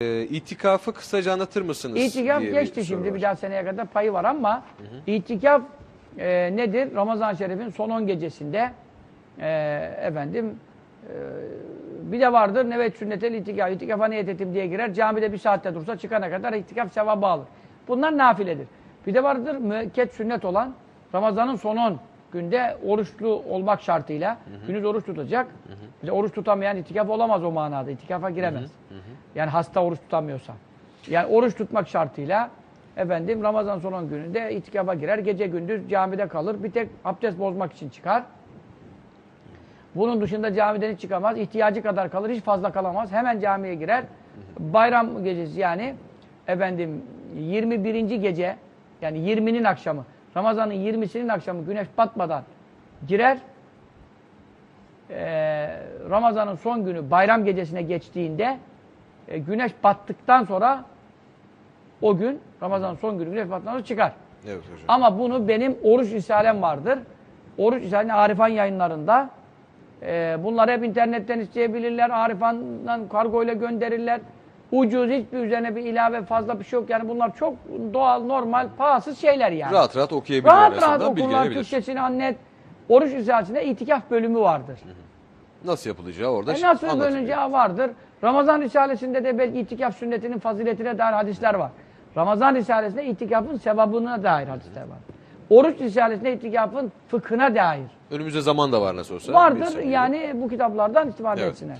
Ee, itikafı kısaca anlatır mısınız? İtikaf diye geçti bir soru şimdi var. bir daha seneye kadar payı var ama itikaf e, nedir? Ramazan-ı Şerif'in son 10 gecesinde e, efendim e, bir de vardır nevet sünnetel itikaf. İtikafa niyet ettim diye girer. Camide bir saatte dursa çıkana kadar itikaf sevabı alır. Bunlar nafiledir. Bir de vardır müekket sünnet olan Ramazan'ın son 10 günde oruçlu olmak şartıyla günüz oruç tutacak. Bir de oruç tutamayan itikaf olamaz o manada. İtikafa giremez. Yani hasta oruç tutamıyorsa. Yani oruç tutmak şartıyla efendim Ramazan son 10 gününde itikafa girer. Gece gündüz camide kalır. Bir tek abdest bozmak için çıkar. Bunun dışında camiden hiç çıkamaz. İhtiyacı kadar kalır. Hiç fazla kalamaz. Hemen camiye girer. Bayram gecesi yani efendim 21. gece yani 20'nin akşamı Ramazan'ın 20'sinin akşamı güneş batmadan girer. Ee, Ramazan'ın son günü bayram gecesine geçtiğinde e, güneş battıktan sonra o gün Ramazan'ın son günü güneş battıktan sonra çıkar. Evet hocam. Ama bunu benim oruç risalem vardır. Oruç risalem Arifan yayınlarında. Ee, bunları hep internetten isteyebilirler. Arifan'dan kargoyla gönderirler. Ucuz hiçbir üzerine bir ilave fazla bir şey yok. Yani bunlar çok doğal, normal, pahasız şeyler yani. Rahat rahat okuyabilir rahat, rahat okurlar. Türkçesini anlet. Oruç risalesinde itikaf bölümü vardır. Nasıl yapılacağı orada E nasıl bölüneceği vardır. Ramazan Risalesi'nde de belki itikaf sünnetinin faziletine dair hadisler var. Ramazan Risalesi'nde itikafın sevabına dair hadisler var. Oruç Risalesi'nde itikafın fıkhına dair. Önümüzde zaman da var nasıl olsa. Vardır yani bu kitaplardan istifade Evet. etsinler.